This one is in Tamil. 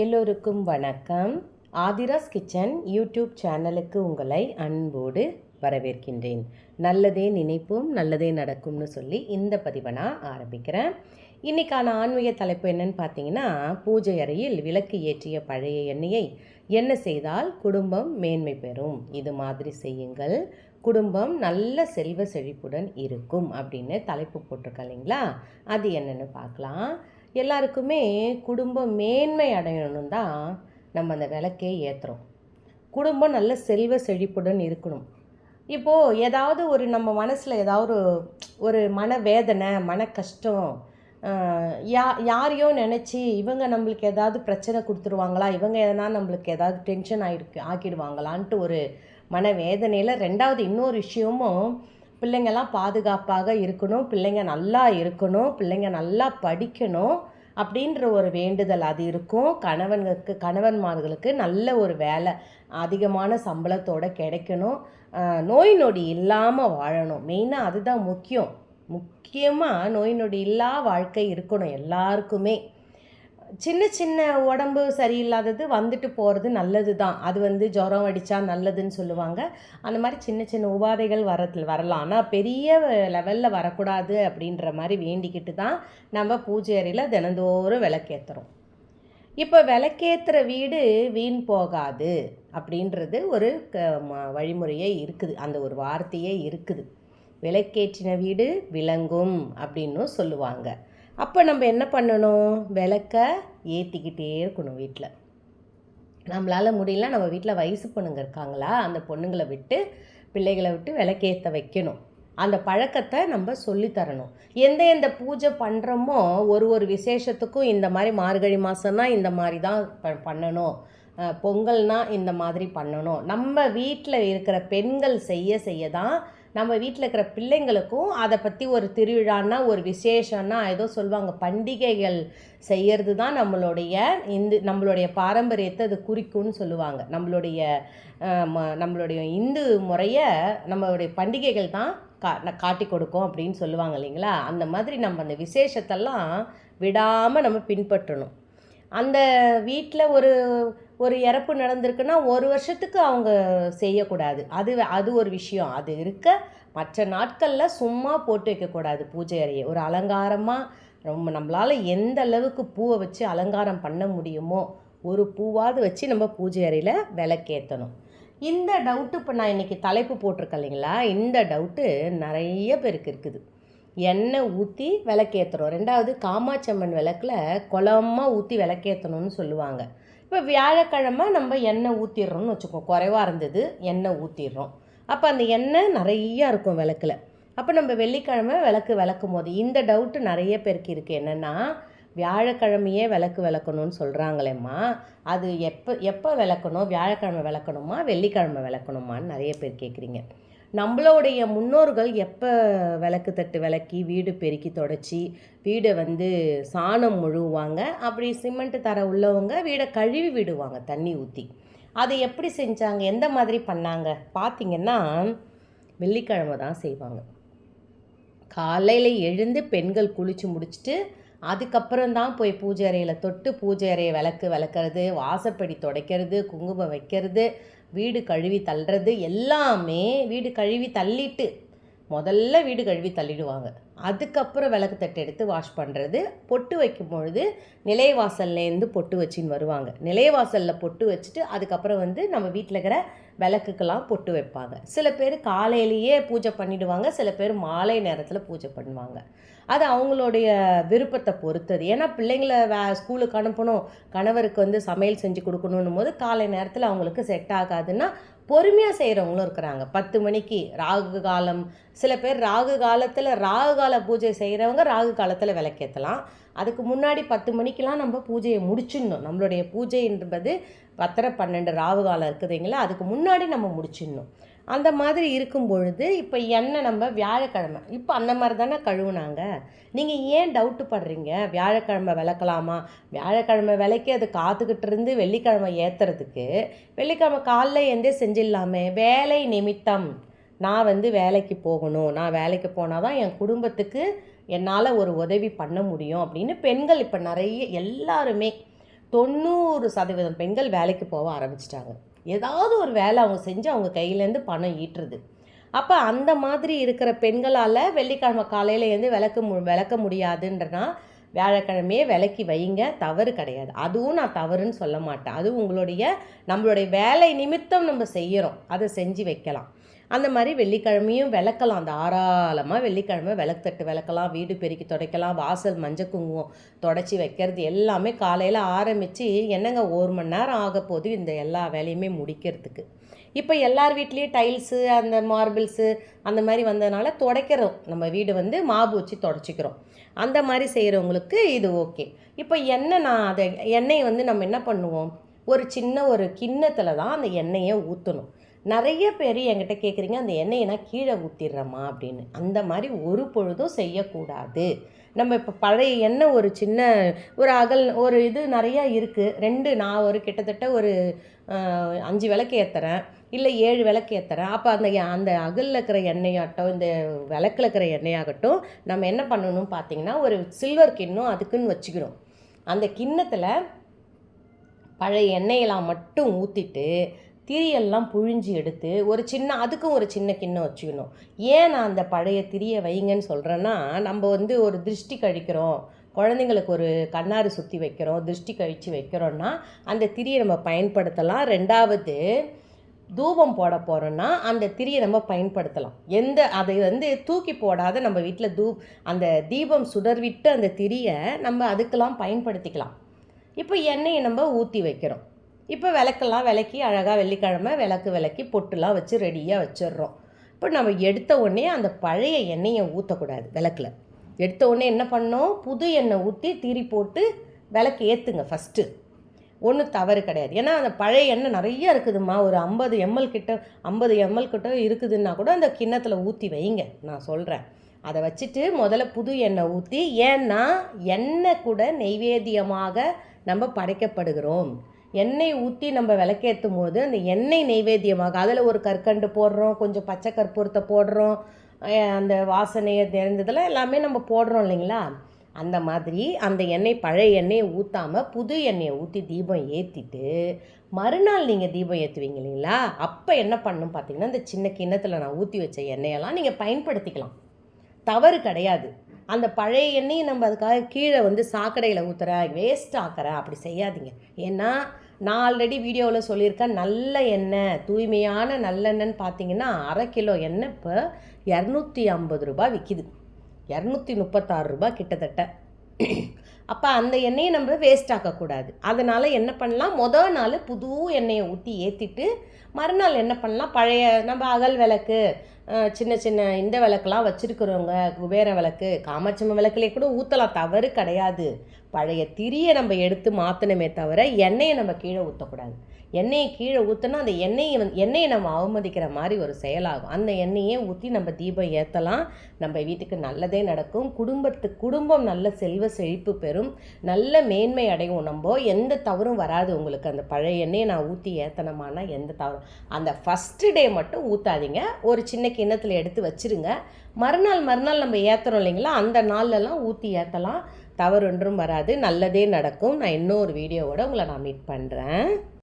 எல்லோருக்கும் வணக்கம். ஆதிராஸ் கிச்சன் யூடியூப் சேனலுக்கு உங்களை அன்போடு வரவேற்கின்றேன். நல்லதே நினைப்போம் நல்லதே நடக்கும்னு சொல்லி இந்த பதிவை நான் ஆரம்பிக்கிறேன். இன்றைக்கான ஆன்மீக தலைப்பு என்னன்னு பார்த்தீங்கன்னா பூஜை அறையில் விளக்கு ஏற்றிய பழைய எண்ணெயை என்ன செய்தால் குடும்பம் மேன்மை பெறும்? இது மாதிரி செய்யுங்கள். குடும்பம் நல்ல செல்வ செழிப்புடன் இருக்கும் அப்படின்னு தலைப்பு போட்டிருக்கேன் இல்லைங்களா? அது என்னென்னு பார்க்கலாம். எல்லாருக்குமே குடும்பம் மேன்மை அடையணும் தான் நம்ம அந்த விளக்கே ஏற்றுறோம் குடும்பம் நல்ல செல்வ செழிப்புடன் இருக்கணும். இப்போது ஏதாவது ஒரு நம்ம மனசில் ஏதாவது ஒரு ஒரு மன வேதனை மன கஷ்டம் யா யாரையோ நினச்சி இவங்க நம்மளுக்கு ஏதாவது பிரச்சனை கொடுத்துருவாங்களா? இவங்க எதனா நம்மளுக்கு ஏதாவது டென்ஷன் ஆகிருக்கு ஆக்கிடுவாங்களான்ட்டு ஒரு மன வேதனையில் ரெண்டாவது இன்னொரு விஷயமும் பிள்ளைங்கள்லாம் பாதுகாப்பாக இருக்கணும் பிள்ளைங்க நல்லா இருக்கணும் பிள்ளைங்க நல்லா படிக்கணும் அப்படின்ற ஒரு வேண்டுதல் அது இருக்கும். கணவன்களுக்கு கணவன்மார்களுக்கு நல்ல ஒரு வேலை அதிகமான சம்பளத்தோட கிடைக்கணும். நோய் நொடி இல்லாமல் வாழணும். மெயினாக அதுதான் முக்கியம். முக்கியமாக நோய் நொடி இல்லா வாழ்க்கை இருக்கணும் எல்லாருக்குமே. சின்ன சின்ன உடம்பு சரியில்லாதது வந்துட்டு போகிறது நல்லது தான் அது வந்து ஜுரம் அடித்தா நல்லதுன்னு சொல்லுவாங்க. அந்த மாதிரி சின்ன சின்ன உபாதைகள் வரத்தில் வரலாம். ஆனால் பெரிய லெவலில் வரக்கூடாது அப்படின்ற மாதிரி வேண்டிக்கிட்டு தான் நம்ம பூஜை அறையில் தினந்தோறும் விளக்கேற்றுறோம் இப்போ விளக்கேற்றுற வீடு வீண் போகாது அப்படின்றது ஒரு க ம- வழிமுறையே இருக்குது. அந்த ஒரு வார்த்தையே இருக்குது. விளக்கேற்றின வீடு விளங்கும் அப்படின்னும் சொல்லுவாங்க. அப்போ நம்ம என்ன பண்ணணும்? விளக்க ஏற்றிக்கிட்டே இருக்கணும் வீட்டில் நம்மளால் முடியல நம்ம வீட்டில் வயசு பொண்ணுங்க இருக்காங்களா? அந்த பொண்ணுங்களை விட்டு பிள்ளைகளை விட்டு விளக்கேற்ற வைக்கணும். அந்த பழக்கத்தை நம்ம சொல்லித்தரணும். எந்த எந்த பூஜை பண்ணுறோமோ ஒரு ஒரு விசேஷத்துக்கும் இந்த மாதிரி மார்கழி மாதம்னா இந்த மாதிரி தான் ப- பண்ணணும். பொங்கல்னால் இந்த மாதிரி பண்ணணும். நம்ம வீட்டில் இருக்கிற பெண்கள் செய்ய செய்ய தான் நம்ம வீட்டில் இருக்கிற பிள்ளைங்களுக்கும் அதை பற்றி ஒரு திருவிழான்னா ஒரு விசேஷம்னா ஏதோ சொல்லுவாங்க பண்டிகைகள் செய்யறது தான் நம்மளுடைய இந்து நம்மளுடைய பாரம்பரியத்தை அது குறிக்கும்னு சொல்லுவாங்க. நம்மளுடைய ம- நம்மளுடைய இந்து முறையை நம்மளுடைய பண்டிகைகள் தான் கா காட்டி கொடுக்கும் அப்படின்னு சொல்லுவாங்க இல்லைங்களா? அந்த மாதிரி நம்ம அந்த விசேஷத்தெல்லாம் விடாமல் நம்ம பின்பற்றணும். அந்த வீட்டில் ஒரு ஒரு இறப்பு நடந்திருக்குன்னா ஒரு வருஷத்துக்கு அவங்க செய்யக்கூடாது. அது அது ஒரு விஷயம். அது இருக்க மற்ற நாட்களில் சும்மா போட்டு வைக்கக்கூடாது பூஜை அறையை. ஒரு அலங்காரமாக ரொம்ப நம்மளால் எந்த அளவுக்கு பூவை வச்சு அலங்காரம் பண்ண முடியுமோ ஒரு பூவாவது வச்சு நம்ம பூஜை அறையில் விளக்கேற்றணும் இந்த டவுட்டு இப்போ நான் இன்றைக்கி தலைப்பு போட்டிருக்கேன் இல்லைங்களா? இந்த டவுட்டு நிறைய பேருக்கு இருக்குது. எண்ணெய் ஊற்றி விளக்கேற்றுறோம் ரெண்டாவது காமாச்சம்மன் விளக்கில் குளமாக ஊற்றி விளக்கேற்றணும்னு சொல்லுவாங்க. இப்போ வியாழக்கிழமை நம்ம எண்ணெய் ஊற்றிடுறோம்னு வச்சுக்கோ குறைவாக இருந்தது எண்ணெய் ஊற்றிடுறோம் அப்போ அந்த எண்ணெய் நிறையா இருக்கும் விளக்கில். அப்போ நம்ம வெள்ளிக்கிழமை விளக்கு விளக்கும் போது இந்த டவுட்டு நிறைய பேருக்கு இருக்குது என்னென்னா வியாழக்கிழமையே விளக்கு விளக்கணும்னு சொல்கிறாங்களேம்மா அது எப்போ எப்போ விளக்கணும்? வியாழக்கிழமை விளக்கணுமா? வெள்ளிக்கிழமை விளக்கணுமான்னு நிறைய பேர் கேட்குறீங்க நம்மளுடைய முன்னோர்கள் எப்போ விளக்கு தட்டு விளக்கி வீடு பெருக்கி தொடச்சி வீடை வந்து சாணம் முழுவாங்க அப்படி சிமெண்ட் தர உள்ளவங்க வீடை கழுவி விடுவாங்க தண்ணி ஊற்றி அதை எப்படி செஞ்சாங்க? எந்த மாதிரி பண்ணாங்க? பார்த்தீங்கன்னா வெள்ளிக்கிழமை தான் செய்வாங்க. காலையில் எழுந்து பெண்கள் குளித்து முடிச்சுட்டு அதுக்கப்புறம் தான் போய் பூஜை அறையில் தொட்டு பூஜை அறையை விளக்கு விளக்குறது வாசப்படி துடைக்கிறது குங்குமம் வைக்கிறது வீடு கழுவி தள்ளுறது எல்லாமே வீடு கழுவி தள்ளிட்டு முதல்ல வீடு கழுவி தள்ளிடுவாங்க. அதுக்கப்புறம் விளக்கு தட்டு எடுத்து வாஷ் பண்ணுறது பொட்டு வைக்கும் பொழுது நிலைவாசல்லேருந்து பொட்டு வச்சின்னு வருவாங்க. நிலைவாசலில் பொட்டு வச்சுட்டு அதுக்கப்புறம் வந்து நம்ம வீட்டில் இருக்கிற விளக்குக்கெல்லாம் பொட்டு வைப்பாங்க. சில பேர் காலையிலேயே பூஜை பண்ணிடுவாங்க சில பேர் மாலை நேரத்தில் பூஜை பண்ணுவாங்க. அது அவங்களுடைய விருப்பத்தை பொறுத்தது. ஏன்னா பிள்ளைங்கள வே ஸ்கூலுக்கு அனுப்பணும் கணவருக்கு வந்து சமையல் செஞ்சு கொடுக்கணுன்னும் போது காலை நேரத்தில் அவங்களுக்கு செட் ஆகாதுன்னா பொறுமையாக செய்கிறவங்களும் இருக்கிறாங்க. பத்து மணிக்கு ராகு காலம். சில பேர் ராகு காலத்தில் ராகு கால பூஜை செய்கிறவங்க ராகு காலத்தில் விளக்கேற்றலாம் அதுக்கு முன்னாடி பத்து மணிக்கெலாம் நம்ம பூஜையை முடிச்சிடணும். நம்மளுடைய பூஜை என்பது பத்தரை பன்னெண்டு ராகு காலம் இருக்குதுங்களா? அதுக்கு முன்னாடி நம்ம முடிச்சிடணும். அந்த மாதிரி இருக்கும் பொழுது இப்போ எண்ணெய் நம்ம வியாழக்கிழமை. இப்போ அந்த மாதிரி தானே கழுவுனாங்க. நீங்கள் ஏன் டவுட்டு படுறீங்க? வியாழக்கிழமை விளக்கலாமா? வியாழக்கிழமை விளக்கி அது காத்துக்கிட்டு இருந்து வெள்ளிக்கிழமை ஏற்றுறதுக்கு வெள்ளிக்கிழமை காலைல எந்தே செஞ்சிடலாமே. வேலை நிமித்தம். நான் வந்து வேலைக்கு போகணும். நான் வேலைக்கு போனால் தான் என் குடும்பத்துக்கு என்னால் ஒரு உதவி பண்ண முடியும் அப்படின்னு பெண்கள் இப்போ நிறைய எல்லாருமே தொண்ணூறு சதவீதம் பெண்கள் வேலைக்கு போக ஆரம்பிச்சிட்டாங்க. ஏதாவது ஒரு வேலை அவங்க செஞ்சு அவங்க கையிலேருந்து பணம் ஈட்டுறது. அப்போ அந்த மாதிரி இருக்கிற பெண்களால் வெள்ளிக்கிழமை காலையில் எழுந்து விளக்க மு விளக்க முடியாதுன்றனா வியாழக்கிழமையே விலக்கி வைங்க தவறு கிடையாது. அதுவும் நான் தவறுன்னு சொல்ல மாட்டேன். அது உங்களுடைய நம்மளுடைய வேலை நிமித்தம் நம்ம செய்கிறோம் அதை செஞ்சு வைக்கலாம். அந்த மாதிரி வெள்ளிக்கிழமையும் விளக்கலாம். தாராளமாக வெள்ளிக்கிழமை விளக்குத்தட்டு விளக்கலாம் வீடு பெருக்கி துடைக்கலாம் வாசல் மஞ்சள் குங்குமம் தொடச்சி வைக்கிறது எல்லாமே காலையில் ஆரம்பித்து என்னங்க ஒரு மணி நேரம் ஆக போகுது இந்த எல்லா வேலையுமே முடிக்கிறதுக்கு. இப்போ எல்லார் வீட்லேயும் டைல்ஸு அந்த மார்பிள்ஸு அந்த மாதிரி வந்ததுனால துடைக்கிறோம். நம்ம வீடு வந்து மாவு வச்சு தொடச்சிக்கிறோம். அந்த மாதிரி செய்கிறவங்களுக்கு இது ஓகே இப்போ எண்ணெய் நான் அதை எண்ணெயை வந்து நம்ம என்ன பண்ணுவோம்? ஒரு சின்ன ஒரு கிண்ணத்தில் தான் அந்த எண்ணெயை ஊற்றணும் நிறைய பேர் என்கிட்ட கேட்குறீங்க அந்த எண்ணெயை நான் கீழே ஊற்றிடுறேம்மா அப்படின்னு. அந்த மாதிரி ஒரு பொழுதும் செய்யக்கூடாது. நம்ம இப்போ பழைய எண்ணெய் ஒரு சின்ன ஒரு அகல் ஒரு இது நிறையா இருக்குது ரெண்டு நான் ஒரு கிட்டத்தட்ட ஒரு அஞ்சு விளக்கு ஏற்றுறேன் இல்லை ஏழு விளக்கு ஏற்றுறேன் அப்போ அந்த அந்த அகலில் இருக்கிற எண்ணெயாகட்டும் இந்த விளக்கில் இருக்கிற எண்ணெயாகட்டும் நம்ம என்ன பண்ணணும் பார்த்தீங்கன்னா ஒரு சில்வர் கிண்ணம் அதுக்குன்னு வச்சுக்கிறோம். அந்த கிண்ணத்தில் பழைய எண்ணெயெல்லாம் மட்டும் ஊற்றிட்டு திரியெல்லாம் புழிஞ்சு எடுத்து ஒரு சின்ன அதுக்கும் ஒரு சின்ன கிண்ணம் வச்சுக்கணும். ஏன் நான் அந்த பழைய திரியை வைங்கன்னு சொல்கிறேன்னா நம்ம வந்து ஒரு திருஷ்டி கழிக்கிறோம் குழந்தைங்களுக்கு ஒரு கண்ணாறு சுற்றி வைக்கிறோம் திருஷ்டி கழித்து வைக்கிறோன்னா அந்த திரியை நம்ம பயன்படுத்தலாம். ரெண்டாவது தூபம் போட போகிறோன்னா அந்த திரியை நம்ம பயன்படுத்தலாம். எந்த அதை வந்து தூக்கி போடாத நம்ம வீட்டில் தூ அந்த தீபம் சுடர்விட்டு அந்த திரியை நம்ம அதுக்கெல்லாம் பயன்படுத்திக்கலாம். இப்போ எண்ணெயை நம்ம ஊற்றி வைக்கிறோம். இப்போ விளக்கெல்லாம் விளக்கி அழகாக வெள்ளிக்கிழமை விளக்கு விளக்கி பொட்டுலாம் வச்சு ரெடியாக வச்சிடுறோம். இப்போ நம்ம எடுத்த உடனே அந்த பழைய எண்ணெயை ஊற்றக்கூடாது விளக்கில். எடுத்த உடனே என்ன பண்ணோம் புது எண்ணெய் ஊற்றி தீரி போட்டு விளக்கு ஏற்றுங்க ஃபஸ்ட்டு ஒன்றும் தவறு கிடையாது. ஏன்னா அந்த பழைய எண்ணெய் நிறைய இருக்குதும்மா. ஒரு ஐம்பது எம்எல் கிட்ட ஐம்பது எம்எல் கிட்ட இருக்குதுன்னா கூட அந்த கிண்ணத்தில் ஊற்றி வைங்க. நான் சொல்கிறேன் அதை வச்சுட்டு முதல்ல புது எண்ணெய் ஊற்றி ஏன்னா எண்ணெய் கூட நெய்வேத்தியமாக நம்ம படைக்கப்படுகிறோம். எண்ணெய் ஊற்றி நம்ம விளக்கேற்றும் போது அந்த எண்ணெய் நெய்வேத்தியமாக அதில் ஒரு கற்கண்டு போடுறோம் கொஞ்சம் பச்சை கற்பூரத்தை போடுறோம் அந்த வாசனையை தெரிஞ்சதெல்லாம் எல்லாமே நம்ம போடுறோம் இல்லைங்களா? அந்த மாதிரி அந்த எண்ணெய் பழைய எண்ணெயை ஊற்றாமல் புது எண்ணெயை ஊற்றி தீபம் ஏற்றிட்டு மறுநாள் நீங்கள் தீபம் ஏற்றுவீங்க இல்லைங்களா? அப்போ என்ன பண்ணணும் பார்த்தீங்கன்னா இந்த சின்ன கிண்ணத்தில் நான் ஊற்றி வச்ச எண்ணெயெல்லாம் நீங்கள் பயன்படுத்திக்கலாம். தவறு கிடையாது. அந்த பழைய எண்ணெயை நம்ம அதுக்காக கீழே வந்து சாக்கடையில் ஊற்றுற வேஸ்ட் ஆக்கிற அப்படி செய்யாதீங்க. ஏன்னா நான் ஆல்ரெடி வீடியோவில் சொல்லியிருக்கேன் நல்ல எண்ணெய் தூய்மையான நல்லெண்ணெய்ன்னு பார்த்தீங்கன்னா அரை கிலோ எண்ணெய் இப்போ இரநூத்தி ஐம்பது ரூபாய் விற்கிது இரநூத்தி முப்பத்தாறு ரூபாய் கிட்டத்தட்ட. அப்போ அந்த எண்ணெயை நம்ம வேஸ்ட் ஆக்கக்கூடாது. அதனால் என்ன பண்ணலாம்? மொதல் நாள் புது எண்ணெயை ஊற்றி ஏற்றிட்டு மறுநாள் என்ன பண்ணலாம்? பழைய நம்ம அகல் விளக்கு சின்ன சின்ன இந்த விளக்குலாம் வச்சுருக்குறவங்க குபேர விளக்கு காமாட்சம்ம விளக்குலேயே கூட ஊற்றலாம் தவறு கிடையாது. பழைய திரியை நம்ம எடுத்து மாற்றணுமே தவிர எண்ணெயை நம்ம கீழே ஊற்றக்கூடாது எண்ணெயை கீழே ஊற்றினா அந்த எண்ணெயை வந்து எண்ணெயை நம்ம அவமதிக்கிற மாதிரி ஒரு செயலாகும். அந்த எண்ணெயை ஊற்றி நம்ம தீபம் ஏற்றலாம் நம்ம வீட்டுக்கு நல்லதே நடக்கும். குடும்பத்து குடும்பம் நல்ல செல்வ செழிப்பு பெறும். நல்ல மேன்மை அடையும் நம்ம எந்த தவறும் வராது உங்களுக்கு. அந்த பழைய எண்ணெயை நான் ஊற்றி ஏற்றணுமானா எந்த தவறும். அந்த ஃபஸ்ட்டு டே மட்டும் ஊற்றாதீங்க ஒரு சின்ன கிண்ணத்தில் எடுத்து வச்சிருங்க. மறுநாள் மறுநாள் நம்ம ஏற்றுறோம் இல்லைங்களா? அந்த நாள்லலாம் ஊற்றி ஏற்றலாம் தவறு ஒன்றும் வராது. நல்லதே நடக்கும். நான் இன்னொரு வீடியோவோட உங்களை நான் மீட் பண்ணுறேன்